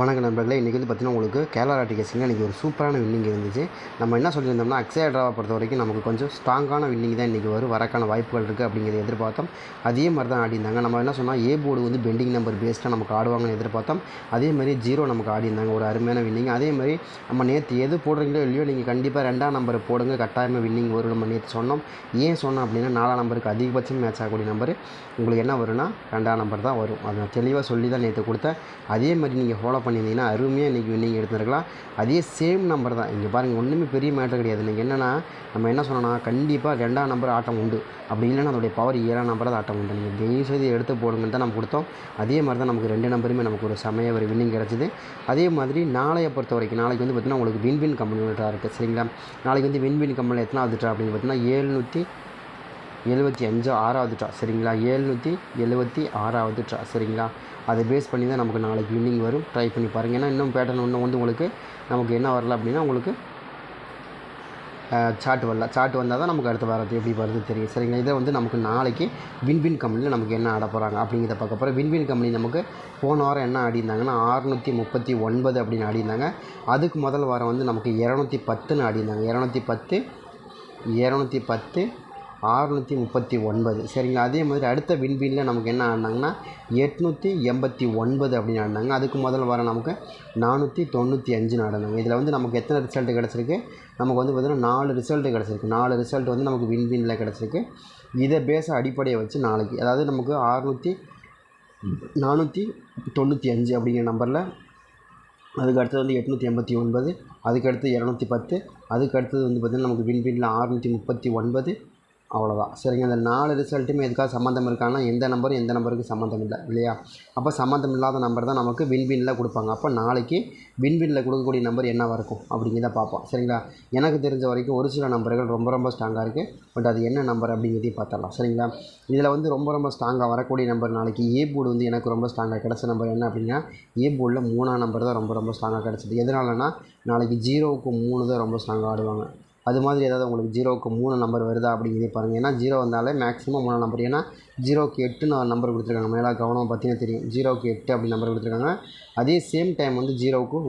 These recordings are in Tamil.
வணக்கம் நண்பர்களே இன்றைக்கி வந்து பார்த்தீங்கன்னா உங்களுக்கு கேரளா டிக்கெட்ஸில் இன்றைக்கி ஒரு சூப்பரான வின்னிங் இருந்துச்சு. நம்ம என்ன சொல்லியிருந்தோம்னா அக்ஸயா ட்ராவை பொறுத்த வரைக்கும் நமக்கு கொஞ்சம் ஸ்ட்ராங்கான வின்னிங் தான் இன்றைக்கி வரும் வரக்கான வாய்ப்புகள் இருக்குது அப்படிங்கிறத எதிர்பார்த்தோம். அதே மாதிரி தான் ஆடிருந்தாங்க நம்ம என்ன சொன்னால் ஏ போர்டு வந்து பெண்டிங் நம்பர் பேஸ்டாக நமக்கு ஆடுவாங்கன்னு எதிர்பார்த்தோம். அதே மாதிரி ஜீரோ நமக்கு ஆடிருந்தாங்க ஒரு அருமையான வின்னிங் அதே மாதிரி நம்ம நேற்று எது போடுறீங்களோ இல்லையோ நீங்கள் கண்டிப்பாக ரெண்டாம் நம்பர் போடுங்க கட்டாயமாக வின்னிங் வரும் நம்ம நேற்று சொன்னோம். ஏன் சொன்னோம் அப்படின்னா நாலாம் நம்பருக்கு அதிகபட்சம் மேட்ச் ஆகக்கூடிய நம்பர் உங்களுக்கு என்ன வரும்னா ரெண்டாம் நம்பர் தான் வரும். அதை நான் தெளிவாக சொல்லி தான் நேற்று கொடுத்தேன். அதே மாதிரி நீங்கள் ஃபாலோ பண்ணியிருந்தீங்கன்னா அருமையாக இன்றைக்கி வின்னிங் எடுத்துருக்கலாம். அதே சேம் நம்பர் தான். இங்கே பாருங்கள் ஒன்றுமே பெரிய மேட்டர் கிடையாது. நீங்கள் என்னென்னா நம்ம என்ன சொன்னோன்னா கண்டிப்பாக ரெண்டாம் நம்பர் ஆட்டம் உண்டு. அப்படி இல்லைன்னா அதோடைய பவர் ஏழாம் நம்பர் தான் ஆட்டம் உண்டு. நீங்கள் தயவு செய்து எடுத்து போடுங்கன்னு தான் நம்ம கொடுத்தோம். அதே மாதிரி தான் நமக்கு ரெண்டு நம்பருமே நமக்கு ஒரு சமய ஒரு வின்னிங் கிடச்சிது. அதே மாதிரி நாளையை பொறுத்த வரைக்கும் நாளைக்கு வந்து பார்த்திங்கன்னா உங்களுக்கு வின்வின் கம்பெனி இருக்குது சரிங்களா? நாளைக்கு வந்து வின்வின் கம்பெனியில் எத்தனை ட்ரா அப்படின்னு பார்த்தீங்கன்னா ஏழ்நூற்றி எழுபத்தி அஞ்சு ஆறாவது ட்ரா சரிங்களா? ஏழ்நூற்றி எழுபத்தி ஆறாவது ட்ரா சரிங்களா? அதை பேஸ் பண்ணி தான் நமக்கு நாளைக்கு வின்னிங் வரும். ட்ரை பண்ணி பாருங்கள் ஏன்னா இன்னும் பேட்டர்ன் இன்னும் வந்து உங்களுக்கு நமக்கு என்ன வரல அப்படின்னா உங்களுக்கு சார்ட் வரல. சார்ட் வந்தால் தான் நமக்கு அடுத்த வரது எப்படி வருது தெரியும். சரிங்களா? இதை வந்து நமக்கு நாளைக்கு வின்வின் கம்பெனியில் நமக்கு என்ன ஆட போகிறாங்க அப்படிங்கிறத பார்க்க போகிறோம் வின்வின் கம்பெனி நமக்கு போன வாரம் என்ன ஆடிருந்தாங்கன்னா ஆறுநூற்றி முப்பத்தி ஒன்பது அப்படின்னு ஆடிருந்தாங்க அதுக்கு முதல் வாரம் வந்து நமக்கு இரநூத்தி பத்துன்னு ஆடிருந்தாங்க இரநூத்தி பத்து இரநூத்தி பத்து அறுநூற்றி முப்பத்தி ஒன்பது. சரிங்களா? அதே மாதிரி அடுத்த விண்வெளியில் நமக்கு என்ன ஆடினாங்கன்னா எட்நூற்றி எண்பத்தி ஒன்பது அப்படின்னு ஆடினாங்க. அதுக்கு முதல் வாரம் நமக்கு நானூற்றி தொண்ணூற்றி அஞ்சுன்னு ஆடினாங்க. இதில் வந்து நமக்கு எத்தனை ரிசல்ட் கிடச்சிருக்கு? நமக்கு வந்து பார்த்திங்கன்னா நாலு ரிசல்ட்டு கிடச்சிருக்கு. நாலு ரிசல்ட் வந்து நமக்கு விண்வெளியில் கிடச்சிருக்கு. இதை பேச அடிப்படையை வச்சு நாளைக்கு அதாவது நமக்கு அறுநூற்றி நானூற்றி தொண்ணூற்றி அஞ்சு அப்படிங்கிற நம்பரில் அதுக்கு அடுத்தது வந்து எட்நூற்றி எண்பத்தி ஒன்பது அதுக்கு அடுத்து இரநூத்தி பத்து அதுக்கு அடுத்தது வந்து பார்த்திங்கன்னா நமக்கு விண்வெளியில் ஆறுநூற்றி முப்பத்தி ஒன்பது அவ்வளோதான் சரிங்க இந்த நாலு ரிசல்ட்டுமே எதுக்காக சம்மந்தம் இருக்கான்னா எந்த நம்பரும் எந்த நம்பருக்கு சம்மந்தம் இல்லை இல்லையா? அப்போ சம்மந்தம் இல்லாத நம்பர் தான் நமக்கு வின்வினில் கொடுப்பாங்க. அப்போ நாளைக்கு வின்வினில் கொடுக்கக்கூடிய நம்பர் என்னவாக இருக்கும் அப்படிங்கிறத பார்ப்போம். சரிங்களா? எனக்கு தெரிஞ்ச வரைக்கும் ஒரு சில நம்பர்கள் ரொம்ப ரொம்ப ஸ்ட்ராங்காக இருக்குது பட் அது என்ன நம்பர் அப்படிங்கிறதையும் பார்த்துடலாம். சரிங்களா? இதில் வந்து ரொம்ப ரொம்ப ஸ்ட்ராங்காக வரக்கூடிய நம்பர் நாளைக்கு ஏ போர்டு வந்து எனக்கு ரொம்ப ஸ்ட்ராங்காக கிடச்ச நம்பர் என்ன அப்படின்னா ஏ போர்டில் மூணாம் நம்பர் தான் ரொம்ப ரொம்ப ஸ்ட்ராங்காக கிடச்சிது. எதனாலனா நாளைக்கு ஜீரோவுக்கு மூணு தான் ரொம்ப ஸ்ட்ராங்காக ஆடுவாங்க. அது மாதிரி ஏதாவது உங்களுக்கு ஜீரோவுக்கு மூணு நம்பர் வருதா அப்படிங்கிறத பாருங்கள் ஏன்னா ஜீரோ வந்தாலே மேக்ஸிமம் மூணு நம்பர் ஏன்னா ஜீரோக்கு எட்டுன்னு ஒரு நம்பர் கொடுத்துருக்காங்க. மேலே கவனம் பார்த்தீங்கன்னா தெரியும். ஜீரோவுக்கு எட்டு அப்படி நம்பர் கொடுத்துருக்காங்க. அதே சேம் டைம் வந்து ஜீரோவுக்கு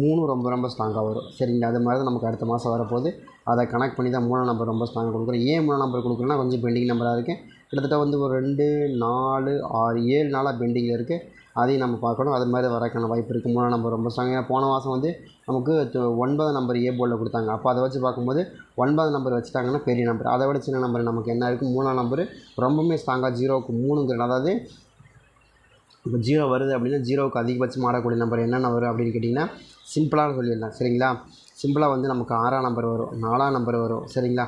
மூணு ரொம்ப ரொம்ப ஸ்ட்ராங்காக வரும். சரிங்களா? அது மாதிரி தான் நமக்கு அடுத்த மாதம் வரப்போகுது. அதை கனெக்ட் பண்ணி தான் மூணாம் நம்பர் ரொம்ப ஸ்ட்ராங்காக கொடுக்குறோம். ஏன் மூணாம் நம்பர் கொடுக்குறோன்னா கொஞ்சம் பெண்டிங் நம்பராக இருக்குது கிட்டத்தட்ட வந்து ஒரு ரெண்டு நாலு ஆறு ஏழு நாளாக பெண்டிங்கில் இருக்குது அதையும் நம்ம பார்க்கணும். அது மாதிரி வரக்கான வாய்ப்பு இருக்குது மூணாம் நம்பர் ரொம்ப ஸ்ட்ராங் ஏன்னா போன மாதம் வந்து நமக்கு ஒன்பது நம்பர் ஏ போர்டில் கொடுத்தாங்க. அப்போ அதை வச்சு பார்க்கும்போது ஒன்பது நம்பர் வச்சுட்டாங்கன்னா பெரிய நம்பர் அதை விட சின்ன நம்பர் நமக்கு என்ன இருக்குது மூணாம் நம்பர் ரொம்பவுமே ஸ்ட்ராங்காக ஜீரோவுக்கு மூணுங்கிற அதாவது இப்போ ஜீரோ வருது அப்படின்னா ஜீரோவுக்கு அதிகபட்சம் ஆடக்கூடிய நம்பர் என்னென்ன வரும் அப்படின்னு கேட்டிங்கன்னா சிம்பிளாக சொல்லிடலாம். சரிங்களா? சிம்பிளாக வந்து நமக்கு ஆறாம் நம்பர் வரும் நாலாம் நம்பர் வரும். சரிங்களா?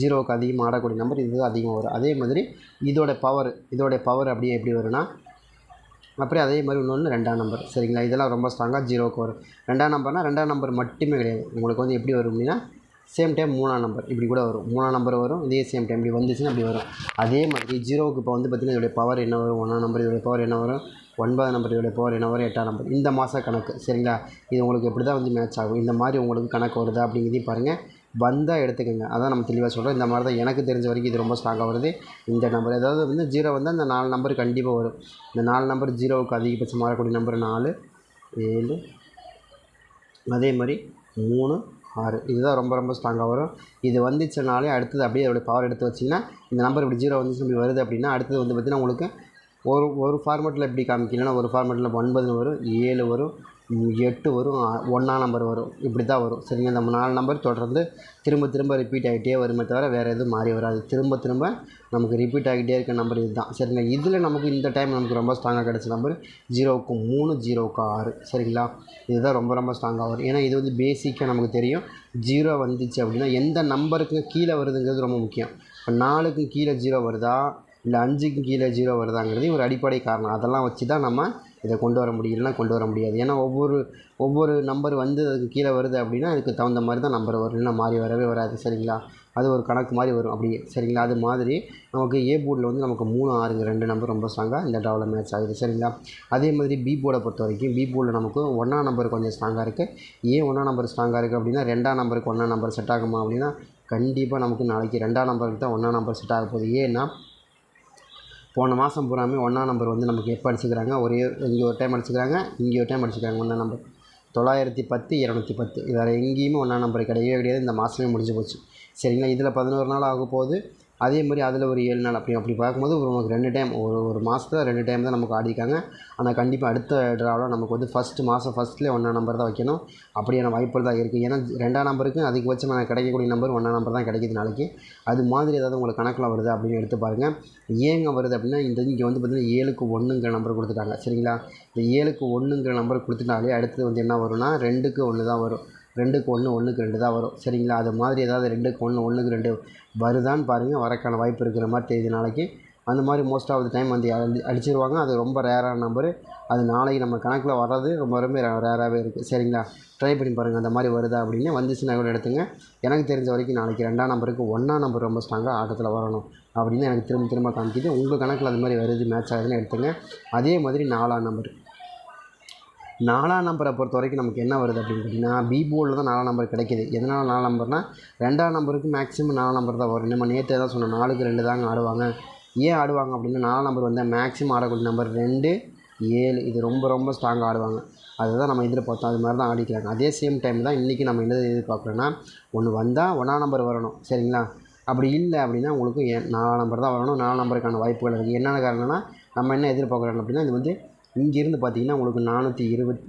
ஜீரோவுக்கு அதிகமாக ஆடக்கூடிய நம்பர் இது அதிகமாக வரும். அதே மாதிரி இதோட பவர் இதோடைய பவர் அப்படியே எப்படி வரும்னா அப்படியே அதே மாதிரி இன்னொன்று ரெண்டாம் நம்பர் சரிங்களா? இதெல்லாம் ரொம்ப ஸ்ட்ராங்காக ஜீரோவுக்கு வரும். ரெண்டாம் நம்பர்னால் ரெண்டாம் நம்பர் மட்டுமே கிடையாது. உங்களுக்கு வந்து எப்படி வரும் அப்படின்னா சேம் டைம் மூணாம் நம்பர் இப்படி கூட வரும். மூணாம் நம்பர் வரும் இதே சேம் டைம் இப்படி வந்துச்சுன்னா அப்படி வரும். அதே மாதிரி ஜீரோவுக்கு இப்போ வந்து பார்த்திங்கன்னா இதோடைய பவர் என்ன வரும்? ஒன்றாம் நம்பர் இதோடைய பவர் என்ன வரும்? ஒன்பதாம் நம்பர் இதோடைய பவர் என்ன வரும்? எட்டாம் நம்பர் இந்த மாத கணக்கு. சரிங்களா? இது உங்களுக்கு எப்படி தான் வந்து மேட்ச் ஆகும்? இந்த மாதிரி உங்களுக்கு கணக்கு வருதா அப்படிங்கிறதையும் பாருங்கள் வந்தால் எடுத்துக்கோங்க. அதான் நம்ம தெளிவாக சொல்கிறோம் இந்த மாதிரி தான் எனக்கு தெரிஞ்ச வரைக்கும் இது ரொம்ப ஸ்ட்ராங்காக வருது. இந்த நம்பர் ஏதாவது வந்து ஜீரோ வந்தால் இந்த நாலு நம்பர் கண்டிப்பாக வரும். இந்த நாலு நம்பர் ஜீரோவுக்கு அதிகபட்சம் மாறக்கூடிய நம்பர் நாலு ஏழு அதே மாதிரி மூணு ஆறு. இதுதான் ரொம்ப ரொம்ப ஸ்ட்ராங்காக வரும். இது வந்துச்சுனாலே அடுத்தது அப்படியே அதோடய பவர் எடுத்து வச்சிங்கன்னா இந்த நம்பர் இப்படி ஜீரோ வந்துச்சு இப்படி வருது அப்படின்னா அடுத்தது வந்து பார்த்திங்கன்னா உங்களுக்கு ஒரு ஒரு ஃபார்மெட்டில் எப்படி காமிக்கலன்னா ஒரு ஃபார்மெட்டில் ஒன்பதுன்னு வரும் ஏழு வரும் எட்டு வரும் ஒன்றாம் நம்பர் வரும். இப்படி தான் வரும். சரிங்க? நம்ம நாலு நம்பர் தொடர்ந்து திரும்ப திரும்ப ரிப்பீட் ஆகிட்டே வருமே தவிர வேறு எதுவும் மாறி வராது. திரும்ப திரும்ப நமக்கு ரிப்பீட் ஆகிட்டே இருக்க நம்பர் இது தான் சரிங்களா? இதில் நமக்கு இந்த டைம் நமக்கு ரொம்ப ஸ்ட்ராங்காக கிடச்ச நம்பர் ஜீரோவுக்கு மூணு ஜீரோவுக்கு ஆறு. சரிங்களா? இதுதான் ரொம்ப ரொம்ப ஸ்ட்ராங்காக வரும். ஏன்னா இது வந்து பேசிக்காக நமக்கு தெரியும். ஜீரோ வந்துச்சு அப்படின்னா எந்த நம்பருக்கு கீழே வருதுங்கிறது ரொம்ப முக்கியம். இப்போ நாலுக்கு கீழே ஜீரோ வருதா? இல்லை அஞ்சுக்கு கீழே ஜீரோ வருதாங்கிறது ஒரு அடிப்படை காரணம். அதெல்லாம் வச்சு தான் நம்ம இதை கொண்டு வர முடியலன்னா கொண்டு வர முடியாது. ஏன்னா ஒவ்வொரு ஒவ்வொரு நம்பர் வந்து அதுக்கு கீழே வருது அப்படின்னா அதுக்கு தகுந்த மாதிரி தான் நம்பர் வரும். இல்லைன்னா மாறி வரவே வராது. சரிங்களா? அது ஒரு கணக்கு மாதிரி வரும். அப்படியே சரிங்களா? அது மாதிரி நமக்கு ஏ போர்டில் வந்து நமக்கு மூணு ஆறுங்க ரெண்டு நம்பர் ரொம்ப ஸ்ட்ராங்காக இந்த டாவில் மேட்ச் ஆகுது. சரிங்களா? அதே மாதிரி பி போர்டை பொறுத்த வரைக்கும் பி போர்டில் நமக்கு ஒன்றாம் நம்பர் கொஞ்சம் ஸ்ட்ராங்காக இருக்குது ஏன் ஒன்றாம் நம்பர் ஸ்ட்ராங்காக இருக்குது அப்படின்னா ரெண்டாம் நம்பருக்கு ஒன்றாம் நம்பர் செட் ஆகுமா அப்படின்னா கண்டிப்பாக நமக்கு நாளைக்கு ரெண்டாம் நம்பருக்கு தான் ஒன்றாம் நம்பர் செட் ஆக போகுது. ஏன்னா போன மாதம் பூராமே ஒன்றாம் நம்பர் வந்து நமக்கு எப்போ அடிச்சுக்கிறாங்க? ஒரே இங்கே ஒரு டைம் அடிச்சுக்கிறாங்க இங்கே ஒரு டைம் அடிச்சுக்கிறாங்க ஒன்றாம் நம்பர் தொள்ளாயிரத்தி பத்து இரநூத்தி பத்து. வேறு எங்கேயுமே ஒன்றாம் நம்பர் கிடையவே கிடையாது. இந்த மாதமே முடிஞ்சு போச்சு. சரிங்களா? இதில் பதினோரு நாள் ஆக போகுது அதே மாதிரி அதில் ஒரு ஏழு நாள் அப்படி அப்படி பார்க்கும்போது ஒரு நமக்கு ரெண்டு டைம் ஒரு ஒரு மாதத்துல ரெண்டு டைம் தான் நமக்கு ஆடிருக்காங்க. ஆனால் கண்டிப்பாக அடுத்த ட்ராவில் நமக்கு வந்து ஃபஸ்ட்டு மாதம் ஃபஸ்ட்லேயே ஒன்றாம் நம்பர் தான் வைக்கணும். அப்படியான வாய்ப்புகள் தான் இருக்குது ஏன்னா ரெண்டாம் நம்பருக்கு அதிகபட்சமாக கிடைக்கக்கூடிய நம்பர் ஒன்றாம் நம்பர் தான் கிடைக்கிது நாளைக்கு. அது மாதிரி ஏதாவது உங்களுக்கு கணக்கில் வருது அப்படின்னு எடுத்து பாருங்கள் ஏங்க வருது அப்படின்னா இந்த இங்கே வந்து பார்த்திங்கன்னா ஏழுக்கு ஒன்றுங்கிற நம்பர் கொடுத்துட்டாங்க. சரிங்களா? இந்த ஏழுக்கு ஒன்றுங்கிற நம்பர் கொடுத்துட்டாலே அடுத்தது வந்து என்ன வரும்னா ரெண்டுக்கு ஒன்று தான் வரும். ரெண்டுக்கு ஒன்று ஒன்றுக்கு ரெண்டு தான் வரும். சரிங்களா? அது மாதிரி ஏதாவது ரெண்டுக்கு ஒன்று ஒன்றுக்கு ரெண்டு வருதான்னு பாருங்கள் வரக்கான வாய்ப்பு இருக்கிற மாதிரி தெரியுது நாளைக்கு. அந்த மாதிரி மோஸ்ட் ஆஃப் த டைம் வந்து அடி அடிச்சிருவாங்க. அது ரொம்ப ரேரான நம்பரு அது நாளைக்கு நம்ம கணக்கில் வர்றது ரொம்ப ரொம்ப ரேராகவே இருக்குது சரிங்களா? ட்ரை பண்ணி பாருங்கள் அந்த மாதிரி வருதா அப்படின்னு. வந்துச்சுன்னா கூட எடுத்துங்க. எனக்கு தெரிஞ்ச வரைக்கும் நாளைக்கு ரெண்டாம் நம்பருக்கு ஒன்றாம் நம்பர் ரொம்ப ஸ்ட்ராங்காக ஆட்டத்தில் வரணும் அப்படின்னு எனக்கு திரும்ப திரும்ப காமிக்குது. உங்கள் கணக்கில் அது மாதிரி வருது மேட்ச் ஆகுதுன்னு எடுத்துங்க. அதே மாதிரி நாலாம் நம்பர் நாலாம் நம்பரை பொறுத்த வரைக்கும் நமக்கு என்ன வருது அப்படின்னு கேட்டிங்கன்னா பி போர்டில் தான் நாலாம் நம்பர் கிடைக்கிது. எதனால் நாலாம் நம்பர்னால் ரெண்டாம் நம்பருக்கு மேக்ஸிமம் நாலாம் நம்பர் தான் வரும். நம்ம நேற்று தான் சொன்னோம் நாலுக்கு ரெண்டு தாங்க ஆடுவாங்க. ஏன் ஆடுவாங்க அப்படின்னா நாலாம் நம்பர் வந்து மேக்ஸிமம் ஆடக்கூடிய நம்பர் ரெண்டு ஏழு. இது ரொம்ப ரொம்ப ஸ்ட்ராங்காக ஆடுவாங்க. அதுதான் நம்ம எதிர்பார்த்தோம் அது மாதிரி தான் ஆடிக்கிறாங்க. அதே சேம் டைம் தான் இன்றைக்கி நம்ம என்ன எதிர்பார்க்குறோன்னா ஒன்று வந்தால் ஒன்றாம் நம்பர் வரணும். சரிங்களா? அப்படி இல்லை அப்படின்னா உங்களுக்கு ஏ நாலாம் நம்பர் தான் வரணும். நாலாம் நம்பருக்கான வாய்ப்புகள் இருக்குது என்னென்ன காரணம்னா நம்ம என்ன எதிர்பார்க்குறோம் அப்படின்னா இது வந்து இங்கேருந்து பார்த்தீங்கன்னா உங்களுக்கு நானூற்றி இருபத்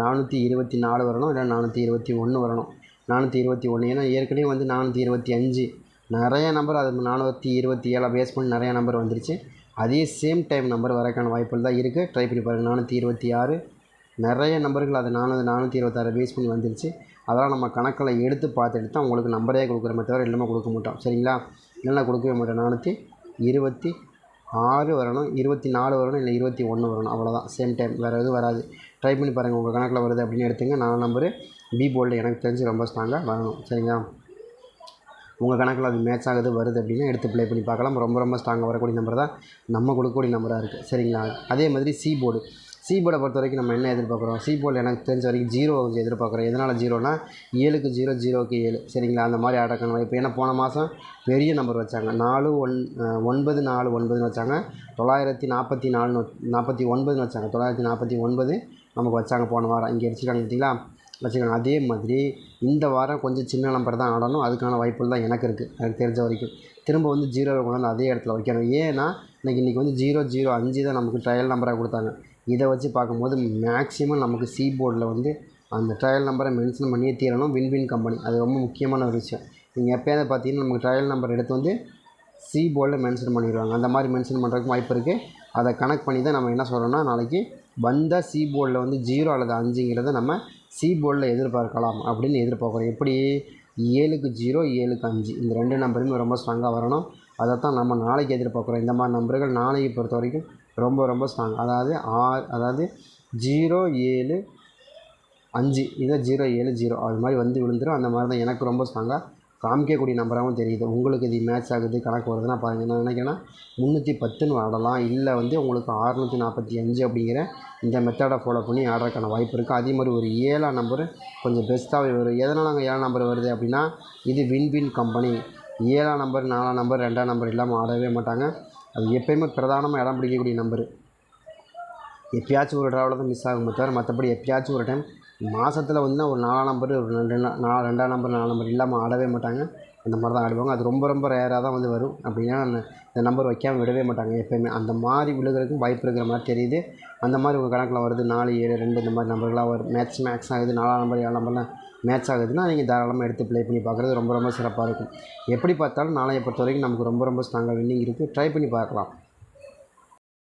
நானூற்றி இருபத்தி நாலு வரணும் இல்லை நானூற்றி இருபத்தி ஒன்று வரணும். நானூற்றி இருபத்தி ஒன்று ஏன்னா ஏற்கனவே வந்து நானூற்றி இருபத்தி அஞ்சு. நிறைய நம்பர் அது நானூற்றி இருபத்தி ஏழை பேஸ் பண்ணி நிறையா நம்பர் வந்துருச்சு. அதே சேம் டைம் நம்பர் வரக்கான வாய்ப்புகள் தான் இருக்குது ட்ரை பண்ணி பாருங்கள் நானூற்றி இருபத்தி ஆறு. நிறைய நம்பர்கள் அது நானூறு நானூற்றி இருபத்தாறு பேஸ் பண்ணி வந்துருச்சு. அதெல்லாம் நம்ம கணக்கில் எடுத்து பார்த்துட்டு தான் உங்களுக்கு நம்பரே கொடுக்குறமே தவிர எல்லாமே கொடுக்க மாட்டோம். சரிங்களா? இல்லைன்னா கொடுக்கவே மாட்டோம். நானூற்றி இருபத்தி ஆறு வரணும் இருபத்தி நாலு வரணும் இல்லை இருபத்தி ஒன்று வரணும். அவ்வளோதான் சேம் டைம் வேறு எதுவும் வராது. ட்ரை பண்ணி பாருங்கள் உங்கள் கணக்கில் வருது அப்படின்னு எடுத்துங்க. நான் நம்பரு பி போல்டு எனக்கு தெரிஞ்சு ரொம்ப ஸ்ட்ராங்காக வரணும். சரிங்களா? உங்கள் கணக்கில் அது மேட்ச் ஆகுது வருது அப்படின்னா எடுத்து ப்ளே பண்ணி பார்க்கலாம். ரொம்ப ரொம்ப ஸ்ட்ராங்காக வரக்கூடிய நம்பர் தான். நம்ம கொடுக்கக்கூடிய நம்பராக இருக்குது சரிங்களா? அதே மாதிரி சி போர்டு சி போர்டை பொறுத்த வரைக்கும் நம்ம என்ன எதிர்பார்க்குறோம்? சி போர்டில் எனக்கு தெரிஞ்ச வரைக்கும் ஜீரோ கொஞ்சம் எதிர்பார்க்குறோம். எதனால் ஜீரோனா ஏழுக்கு ஜீரோ ஜீரோக்கு ஏழு. சரிங்களா? அந்த மாதிரி ஆடக்கான வாய்ப்பு ஏன்னா போன மாதம் பெரிய நம்பர் வச்சாங்க. நாலு ஒன் ஒன்பது நாலு ஒன்பதுன்னு வச்சாங்க. தொள்ளாயிரத்தி நாற்பத்தி நாலுன்னு நாற்பத்தி ஒன்பதுன்னு வச்சாங்க. தொள்ளாயிரத்தி நாற்பத்தி ஒன்பது நமக்கு வச்சாங்க போன வாரம். இங்கே அடிச்சுக்காங்க பார்த்தீங்களா? வச்சுக்கோங்க அதே மாதிரி இந்த வாரம் கொஞ்சம் சின்ன நம்பர் தான் ஆடணும். அதுக்கான வாய்ப்புகள் தான் எனக்கு இருக்குது எனக்கு தெரிஞ்ச வரைக்கும். திரும்ப வந்து ஜீரோவை கொண்டு வந்து அதே இடத்துல வைக்கணும். ஏன்னா இன்றைக்கி இன்றைக்கி வந்து ஜீரோ ஜீரோ அஞ்சு தான் நமக்கு ட்ரையல் நம்பராக கொடுத்தாங்க. இதை வச்சு பார்க்கும்போது மேக்ஸிமம் நமக்கு சி போர்டில் வந்து அந்த ட்ரையல் நம்பரை மென்ஷன் பண்ணியே தீரணும். வின் வின் கம்பெனி அது ரொம்ப முக்கியமான ஒரு விஷயம். நீங்கள் எப்போயாவது பார்த்தீங்கன்னா நமக்கு ட்ரையல் நம்பர் எடுத்து வந்து சி போர்டில் மென்ஷன் பண்ணிடுவாங்க. அந்த மாதிரி மென்ஷன் பண்ணுறதுக்கு வாய்ப்பு இருக்குது அதை கனெக்ட் பண்ணி தான் நம்ம என்ன சொல்கிறோம்னா நாளைக்கு வந்தால் சி போர்டில் வந்து ஜீரோ அல்லது அஞ்சுங்கிறத நம்ம சி போர்டில் எதிர்பார்க்கலாம் அப்படின்னு எதிர்பார்க்குறோம். எப்படி? ஏழுக்கு ஜீரோ ஏழுக்கு அஞ்சு. இந்த ரெண்டு நம்பருமே ரொம்ப ஸ்ட்ராங்காக வரணும். அதை தான் நம்ம நாளைக்கு எதிர்பார்க்குறோம். இந்த மாதிரி நம்பர்கள் நாளைக்கு பொறுத்த வரைக்கும் ரொம்ப ரொம்ப ஸ்ட்ராங் அதாவது ஆறு அதாவது ஜீரோ ஏழு அஞ்சு. இதை ஜீரோ ஏழு ஜீரோ. அது மாதிரி வந்து விழுந்துடும் அந்த மாதிரி தான் எனக்கு ரொம்ப ஸ்ட்ராங்காக காமிக்கக்கூடிய நம்பராகவும் தெரியுது. உங்களுக்கு இது மேட்ச் ஆகுது கணக்கு வருதுன்னா பாருங்கள் நான் நினைக்கிறேன்னா முந்நூற்றி பத்துன்னு ஆடலாம் இல்லை வந்து உங்களுக்கு அறுநூற்றி நாற்பத்தி அஞ்சு அப்படிங்கிற இந்த மெத்தடை ஃபாலோ பண்ணி ஆடுறதுக்கான வாய்ப்பு இருக்குது அதே மாதிரி ஒரு ஏழாம் நம்பரு கொஞ்சம் பெஸ்ட்டாகவே வரும். எதனால் அங்கே ஏழாம் நம்பர் வருது அப்படின்னா இது வின் வின் கம்பெனி ஏழாம் நம்பர் நாலாம் நம்பர் ரெண்டாம் நம்பர் இல்லாமல் ஆடவே மாட்டாங்க. அது எப்போயுமே பிரதானமாக இடம் பிடிக்கக்கூடிய நம்பரு. எப்பயாச்சும் ஒரு ட்ராவில் தான் மிஸ் ஆகுமே தவிர மற்றபடி எப்பயாச்சும் ஒரு டைம் மாதத்தில் வந்து ஒரு நாலாம் நம்பர் ஒரு ரெண்டு நாலு ரெண்டாம் நம்பர் நாலு நம்பர் இல்லாமல் ஆடவே மாட்டாங்க. அந்த மாதிரி தான் ஆடுவாங்க. அது ரொம்ப ரொம்ப ரேராக தான் வந்து வரும். அப்படின்னா இந்த நம்பர் வைக்காமல் விடவே மாட்டாங்க எப்போயுமே. அந்த மாதிரி விழுகிறதுக்கும் வாய்ப்பு இருக்கிற மாதிரி தெரியுது. அந்த மாதிரி உங்கள் கணக்கில் வருது நாலு ஏழு ரெண்டு இந்த மாதிரி நம்பர்களாக வரும். மேட்ச் மேக்ஸ் ஆகுது நாலாம் நம்பர் ஏழாம் நம்பர்லாம் மேட்ச் ஆகுதுன்னா நீங்கள் தாராளமாக எடுத்து ப்ளே பண்ணி பார்க்குறது ரொம்ப ரொம்ப சிறப்பாக இருக்கும். எப்படி பார்த்தாலும் நாளைய பொறுத்த வரைக்கும் நமக்கு ரொம்ப ரொம்ப ஸ்ட்ராங்காக வின்னிங் இருக்குது ட்ரை பண்ணி பார்க்கலாம்.